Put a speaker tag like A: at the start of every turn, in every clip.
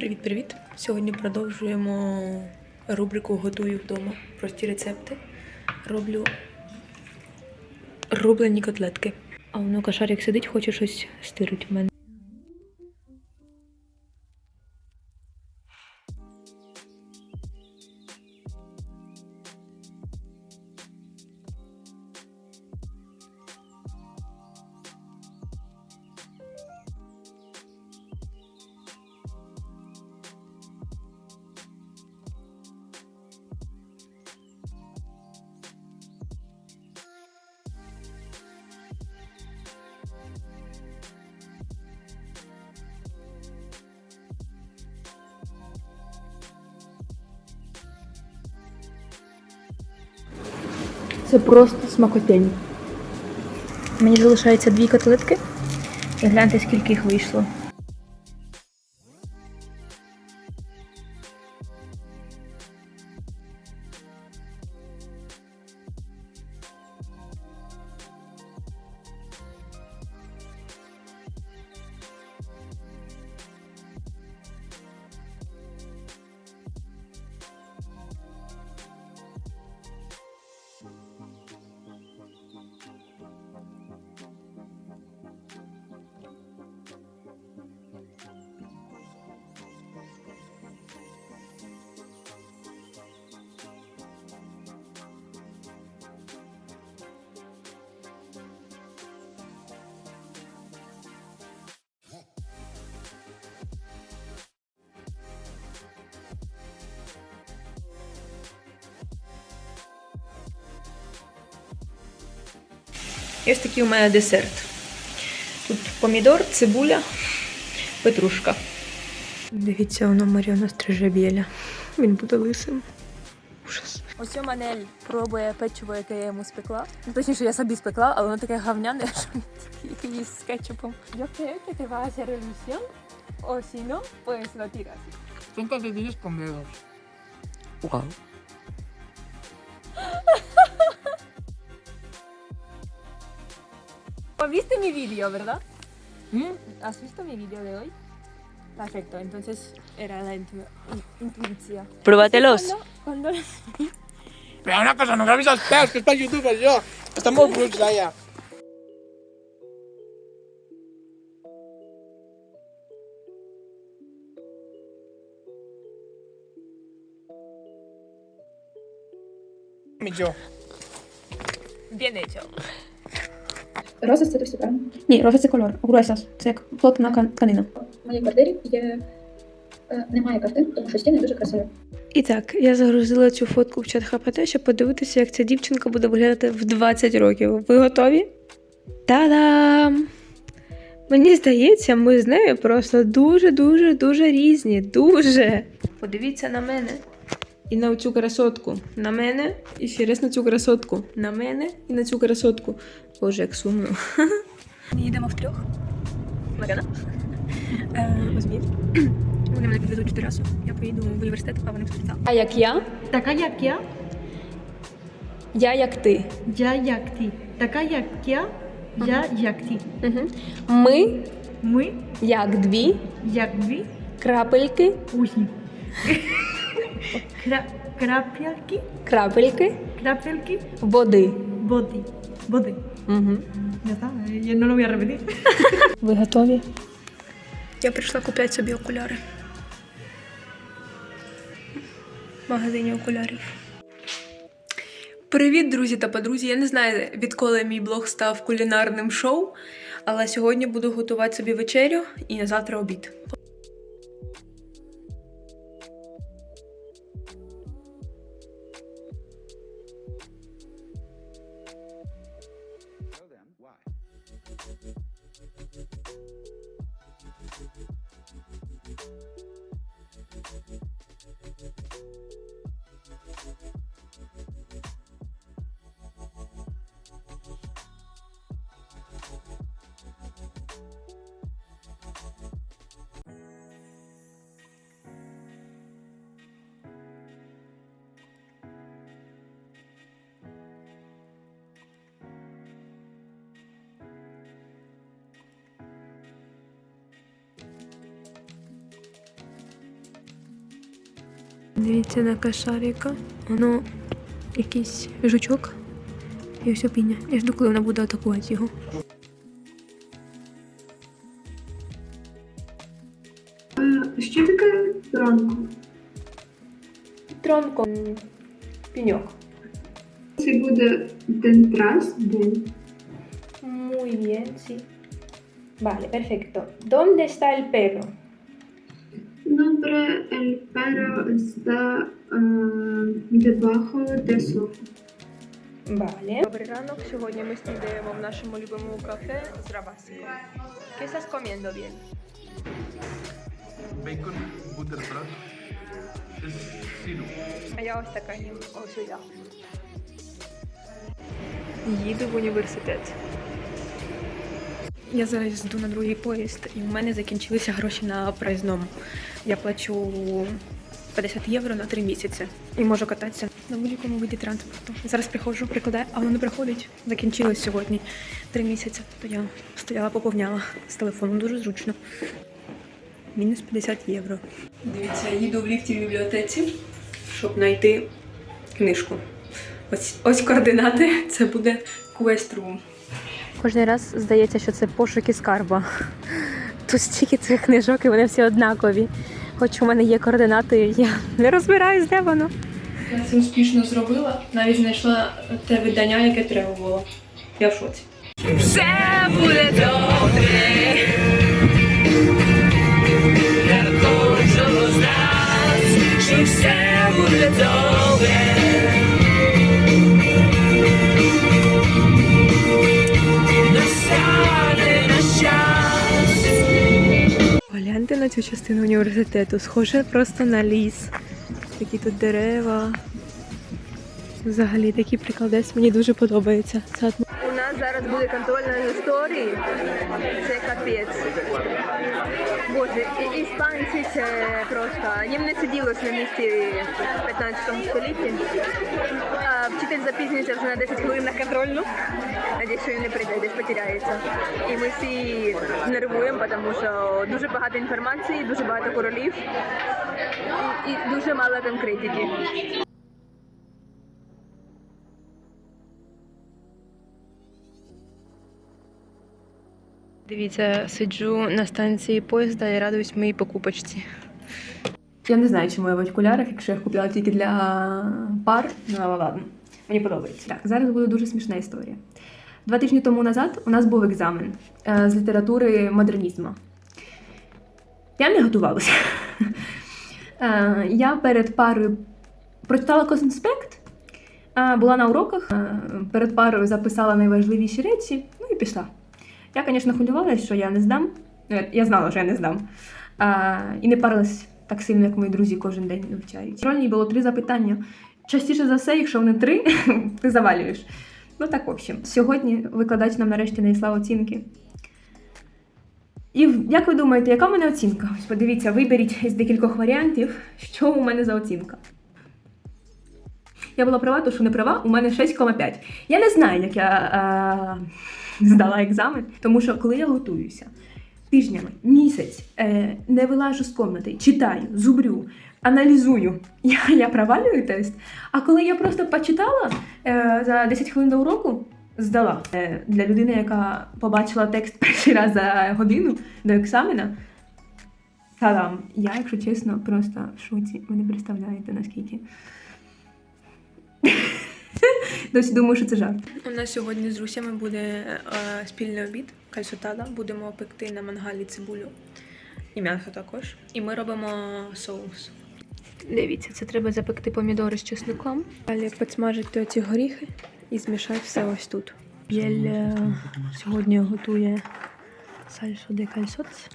A: Привіт-привіт! Сьогодні продовжуємо рубрику Готую вдома. Прості рецепти. Роблю рублені котлетки. А воно кошарик сидить, хоче щось стирить в мене. Це просто смакотень. Мені залишається дві котлетки. І гляньте, скільки їх вийшло. Ось такий у мене десерт. Тут помідор, цибуля, петрушка. Дивіться, воно Маріона стриже біля. Він буде лисим. Ужас.
B: Ось у Манель пробує печиво, яке я йому спекла. Ну, точніше, я собі спекла, але воно таке гавняне, що тільки їсть з кетчупом. Yo creo que te va a hacer revisión, o si no, pues lo tiras.
C: Son con dedos.
A: Вау.
B: Mi vídeo, ¿verdad?
C: ¿Mm?
B: ¿Has visto mi vídeo de hoy? Perfecto, entonces era la intu- in- intuición.
A: Pruébatelos.
B: Cuando, cuando
C: Pero una cosa, no grabéis als peus, que està a YouTube, això. Està molt bruts, Laia. Mitjó.
B: Bien hecho.
D: Роза це точно правильно.
A: Ні, роза це кольор. Груесас. Це як плотна кан- тканина.
D: В моїй квартирі є е, немає картин, тому що стіни дуже красиві.
A: І так, я загрузила цю фотку в чат ХПТ, щоб подивитися, як ця дівчинка буде виглядати в 20 років. Ви готові? Та-дам! Мені здається, ми з нею просто дуже-дуже дуже різні. Дуже. Подивіться на мене і на цю красотку. На мене і ще раз на цю красотку. На мене і на цю красотку. Боже, як сумно. Їдемо втрьох. Марина. Е. Вони мене підвезуть в терасу. Я поїду в університет, а вони в спортзал. А як я?
E: Така як я,
A: Я як ти.
E: я як ти. Така як я, я як ти.
A: Угу. Ми
E: Ми
A: як дві
E: як дві
A: крапельки,
E: усні. Кра- крапельки,
A: крапельки
E: крапельки
A: води.
E: води. Води.
A: Угу.
E: Ya está, я no lo voy a repetir.
A: Ви готові? Я прийшла купляти собі окуляри. В магазині окулярів. Привіт, друзі та подрузі. Я не знаю, відколи мій блог став кулінарним шоу, але сьогодні буду готувати собі вечерю і на завтра обід. Thank you. Дивіться на кошарика. Воно якийсь жучок. І все піня. Я жду, коли вона буде атакувати його.
F: Що таке ранку?
A: Тронко. Піньок.
F: Це буде дентрас день.
A: Muy bien, sí. Vale, perfecto. ¿Dónde está el perro?
F: Добре, el perro está eh, debajo de sofa.
A: Vale. Добрий ранок. Сьогодні ми снідаємо в нашому любимому кафе з Рабасиком. ¿Qué estás comiendo bien?
G: bacon butterbread is zero.
A: А я ось така їм. Ось я. Їду в університет. Я зараз йду на другий поїзд, і в мене закінчилися гроші на проїзному. Я плачу 50 євро на 3 місяці і можу кататися на будь-якому виді транспорту. Зараз приходжу, прикладаю, а воно не приходить. Закінчилось сьогодні 3 місяці. То я стояла, поповняла з телефону. Дуже зручно. Мінус 50 євро. Дивіться, їду в ліфті в бібліотеці, щоб знайти книжку. Ось, ось координати. Це буде Room. Кожен раз здається, що це пошуки скарба. Тут стільки цих книжок, і вони всі однакові. Хоч у мене є координати, я не розбираюсь, де воно. Я це успішно зробила, навіть знайшла те видання, яке треба було. Я в шоці. Все буде добре. Я кожного з нас, що все буде добре. На цю частину університету. Схоже просто на ліс. Такі тут дерева. Взагалі такий прикладець мені дуже подобається. Це.
B: У нас зараз буде контрольна історія. Це капець. Боже, і- іспанці це просто. Їм не сиділось на місці в 15 столітті. А вчитель запізнюється вже на 10 хвилин на контрольну. Надіюсь, що він не прийде, десь потеряється. І ми всі нервуємо, тому що дуже багато інформації, дуже багато королів і дуже мало конкретики.
A: Дивіться, сиджу на станції поїзда і радуюсь моїй покупочці. Я не знаю, чому я в окулярах, якщо я їх купила тільки для пар, ну але ладно. Мені подобається. Так, зараз буде дуже смішна історія. Два тижні тому назад у нас був екзамен е, з літератури модернізму. Я не готувалася. Е, Я перед парою прочитала конспект, е, була на уроках, е, перед парою записала найважливіші речі, ну і пішла. Я, звісно, хвилювалася, що я не здам. Ну, я- знала, що я не здам. А, і не парилась так сильно, як мої друзі кожен день навчають. Рольній було три запитання. Частіше за все, якщо вони три, ти завалюєш. Ну так, в общем. Сьогодні викладач нам нарешті надіслав оцінки. І як ви думаєте, яка в мене оцінка? Ось подивіться, виберіть із декількох варіантів, що у мене за оцінка. Я була права, то що не права, у мене 6,5. Я не знаю, як я а, здала екзамен, тому що коли я готуюся тижнями, місяць, е, не вилажу з комнати, читаю, зубрю, аналізую, я, я провалюю тест. А коли я просто почитала е, за 10 хвилин до уроку, здала. Е, для людини, яка побачила текст перший раз за годину до екзамена. Та-дам! Я, якщо чесно, просто в шоці. Ви не представляєте, наскільки. Досі думаю, що це жарт. У нас сьогодні з Русями буде е, спільний обід, кальсотада. Будемо пекти на мангалі цибулю і м'ясо також. І ми робимо соус. Дивіться, це треба запекти помідори з чесником. Далі підсмажити оці горіхи і змішати все ось тут. Єль е, сьогодні готує сальсу де кальсоц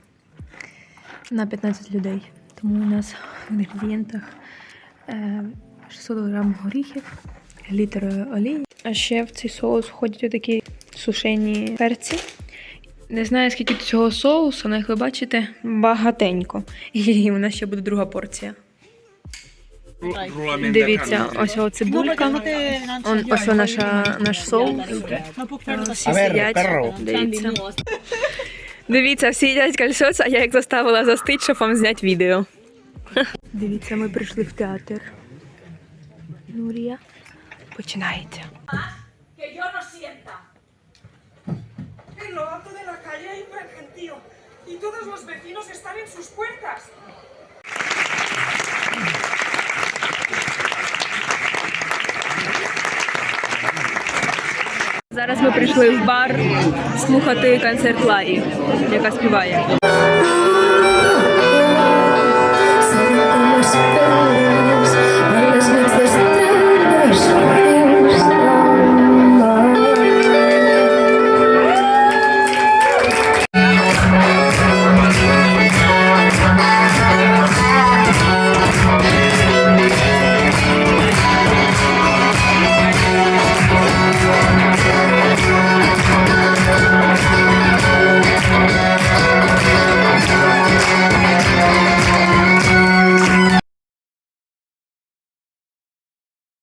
A: на 15 людей. Тому у нас в інгредієнтах е, 600 грам горіхів, літр олії. А ще в цей соус входять такі сушені перці. Не знаю, скільки цього соусу, але як ви бачите, багатенько. І у нас ще буде друга порція. Дивіться, ось о цибулька. Он, ось о наша, наш соус. Всі сидять. Дивіться. Дивіться, всі їдять кальсоц, а я їх заставила застить, щоб вам зняти відео. Дивіться, ми прийшли в театр. Нурія. Починається.
H: que yo no sienta. En lo alto de la calle hay un gran gentío y todos los vecinos están en sus puertas.
A: Зараз ми прийшли в бар слухати концерт Ларі, яка співає.